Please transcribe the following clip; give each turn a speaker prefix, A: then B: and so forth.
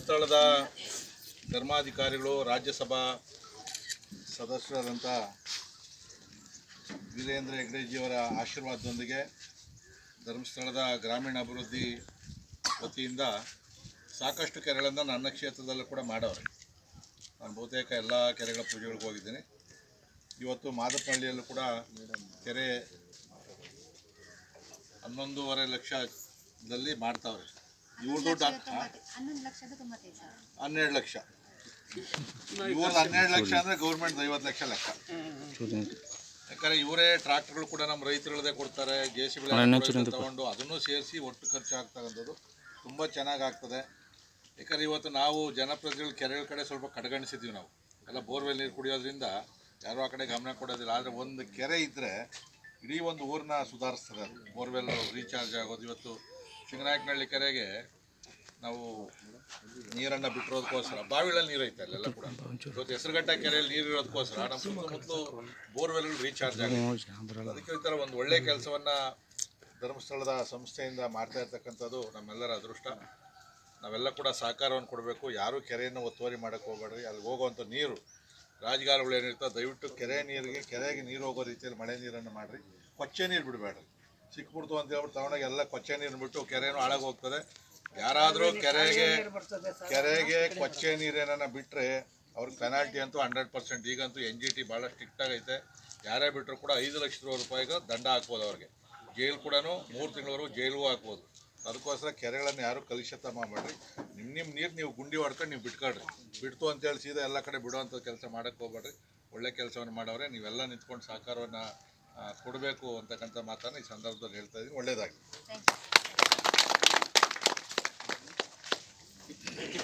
A: ಧರ್ಮಸ್ಥಳದ ಧರ್ಮಾಧಿಕಾರಿಗಳು, ರಾಜ್ಯಸಭಾ ಸದಸ್ಯರಾದಂಥ ವೀರೇಂದ್ರ ಹೆಗ್ಡೆಜಿಯವರ ಆಶೀರ್ವಾದದೊಂದಿಗೆ ಧರ್ಮಸ್ಥಳದ ಗ್ರಾಮೀಣ ಅಭಿವೃದ್ಧಿ ವತಿಯಿಂದ ಸಾಕಷ್ಟು ಕೆರೆಗಳನ್ನು ನನ್ನ ಕ್ಷೇತ್ರದಲ್ಲೂ ಕೂಡ ಮಾಡವ್ರೆ. ನಾನು ಬಹುತೇಕ ಎಲ್ಲ ಕೆರೆಗಳ ಪೂಜೆಗಳಿಗೆ ಹೋಗಿದ್ದೀನಿ. ಇವತ್ತು ಮಾದಪ್ಪನಹಳ್ಳಿಯಲ್ಲೂ ಕೂಡ ಕೆರೆ ಹನ್ನೊಂದೂವರೆ ಲಕ್ಷದಲ್ಲಿ ಮಾಡ್ತಾವ್ರೆ. ಇವ್ರದ್ದು ಹನ್ನೆರಡು ಲಕ್ಷ. ಇವ್ರದ್ದು ಹನ್ನೆರಡು ಲಕ್ಷ ಅಂದರೆ ಗೌರ್ಮೆಂಟ್ ಐವತ್ತು ಲಕ್ಷ ಲೆಕ್ಕ. ಯಾಕಂದ್ರೆ ಇವರೇ ಟ್ರಾಕ್ಟರ್ಗಳು ಕೂಡ ನಮ್ಮ ರೈತರಲ್ಲದೆ ಕೊಡ್ತಾರೆ ಜೆ ಸಿ ತಗೊಂಡು ಅದನ್ನು ಸೇರಿಸಿ ಒಟ್ಟು ಖರ್ಚು ಆಗ್ತಕ್ಕಂಥದ್ದು ತುಂಬ ಚೆನ್ನಾಗಿ ಆಗ್ತದೆ. ಯಾಕಂದ್ರೆ ಇವತ್ತು ನಾವು ಜನಪ್ರತಿನಿಧಿಗಳು ಕೆರೆಗಳ ಕಡೆ ಸ್ವಲ್ಪ ಕಡೆಗಣಿಸಿದ್ವಿ ನಾವು. ಎಲ್ಲ ಬೋರ್ವೆಲ್ ನೀರು ಕುಡಿಯೋದ್ರಿಂದ ಯಾರೋ ಆ ಕಡೆ ಗಮನ ಕೊಡೋದಿಲ್ಲ. ಆದರೆ ಒಂದು ಕೆರೆ ಇದ್ದರೆ ಇಡೀ ಒಂದು ಊರನ್ನ ಸುಧಾರಿಸ್ತದೆ ಅದು. ಬೋರ್ವೆಲ್ ರೀಚಾರ್ಜ್ ಆಗೋದು ಇವತ್ತು. ಸಿಂಗನಾಯಕನಹಳ್ಳಿ ಕೆರೆಗೆ ನಾವು ನೀರನ್ನು ಬಿಟ್ಟಿರೋದಕ್ಕೋಸ್ಕರ ಬಾವಿಗಳಲ್ಲಿ ನೀರು ಐತೆ ಅಲ್ಲೆಲ್ಲ ಕೂಡ. ಇವತ್ತು ಹೆಸರುಗಟ್ಟ ಕೆರೆಯಲ್ಲಿ ನೀರು ಇರೋದಕ್ಕೋಸ್ಕರ ನಮ್ಮ ಸುತ್ತಮುತ್ತಲು ಬೋರ್ವೆಲ್ಗಳು ರೀಚಾರ್ಜ್ ಆಗಿದೆ. ಅದಕ್ಕೆ ಈ ಥರ ಒಂದು ಒಳ್ಳೆ ಕೆಲಸವನ್ನು ಧರ್ಮಸ್ಥಳದ ಸಂಸ್ಥೆಯಿಂದ ಮಾಡ್ತಾ ಇರ್ತಕ್ಕಂಥದ್ದು ನಮ್ಮೆಲ್ಲರ ಅದೃಷ್ಟ. ನಾವೆಲ್ಲ ಕೂಡ ಸಹಕಾರವನ್ನು ಕೊಡಬೇಕು. ಯಾರೂ ಕೆರೆಯನ್ನು ಒತ್ತುವರಿ ಮಾಡಕ್ಕೆ ಹೋಗ್ಬೇಡ್ರಿ. ಅಲ್ಲಿ ಹೋಗುವಂಥ ನೀರು ರಾಜಗಾರಗಳು ಏನಿರ್ತವೆ ದಯವಿಟ್ಟು ಕೆರೆ ನೀರಿಗೆ ಕೆರೆಗೆ ನೀರು ಹೋಗೋ ರೀತಿಯಲ್ಲಿ ಮಳೆ ನೀರನ್ನು ಮಾಡಿರಿ. ಕೊಚ್ಚೆ ನೀರು ಬಿಡಬೇಡ್ರಿ. ಸಿಕ್ಬಿಡ್ತು ಅಂತ ಹೇಳ್ಬಿಟ್ಟು ತಗೊಂಡಾಗ ಎಲ್ಲ ಕೊಚ್ಚೆ ನೀರು ಬಿಟ್ಟು ಕೆರೆನೂ ಹಾಳಾಗಿ ಹೋಗ್ತದೆ. ಯಾರಾದರೂ ಕೆರೆಗೆ ಕೆರೆಗೆ ಕೊಚ್ಚೆ ನೀರೇನ ಬಿಟ್ಟರೆ ಅವ್ರಿಗೆ ಪೆನಾಲ್ಟಿ ಅಂತೂ ಹಂಡ್ರೆಡ್ ಪರ್ಸೆಂಟ್. ಈಗಂತೂ ಎನ್ ಜಿ ಟಿ ಭಾಳ ಸ್ಟ್ರಿಕ್ಟ್ ಆಗೈತೆ. ಯಾರೇ ಬಿಟ್ಟರು ಕೂಡ ಐದು ಲಕ್ಷ ರೂಪಾಯಿಗೆ ದಂಡ ಹಾಕ್ಬೋದು ಅವ್ರಿಗೆ. ಜೈಲ್ ಕೂಡ ಮೂರು ತಿಂಗಳವರೆಗೂ ಜೈಲಿಗೂ ಹಾಕ್ಬೋದು. ಅದಕ್ಕೋಸ್ಕರ ಕೆರೆಗಳನ್ನು ಯಾರು ಕಲುಷಿತ ಮಾಡಬೇಡ್ರಿ. ನಿಮ್ಮ ನಿಮ್ಮ ನೀರು ನೀವು ಗುಂಡಿ ಹೊಡ್ಕೊಂಡು ನೀವು ಬಿಟ್ಕೊಳ್ರಿ. ಬಿಡ್ತು ಅಂತೇಳಿ ಸೀದಾ ಎಲ್ಲ ಕಡೆ ಬಿಡುವಂಥ ಕೆಲಸ ಮಾಡೋಕ್ಕೆ ಹೋಗ್ಬೇಡ್ರಿ. ಒಳ್ಳೆ ಕೆಲಸವನ್ನು ಮಾಡವ್ರೆ. ನೀವೆಲ್ಲ ನಿಂತ್ಕೊಂಡು ಸಹಕಾರವನ್ನು ಕೊಡಬೇಕು ಅಂತಕ್ಕಂಥ ಮಾತನ್ನು ಈ ಸಂದರ್ಭದಲ್ಲಿ ಹೇಳ್ತಾ ಇದ್ದೀನಿ.
B: ಯು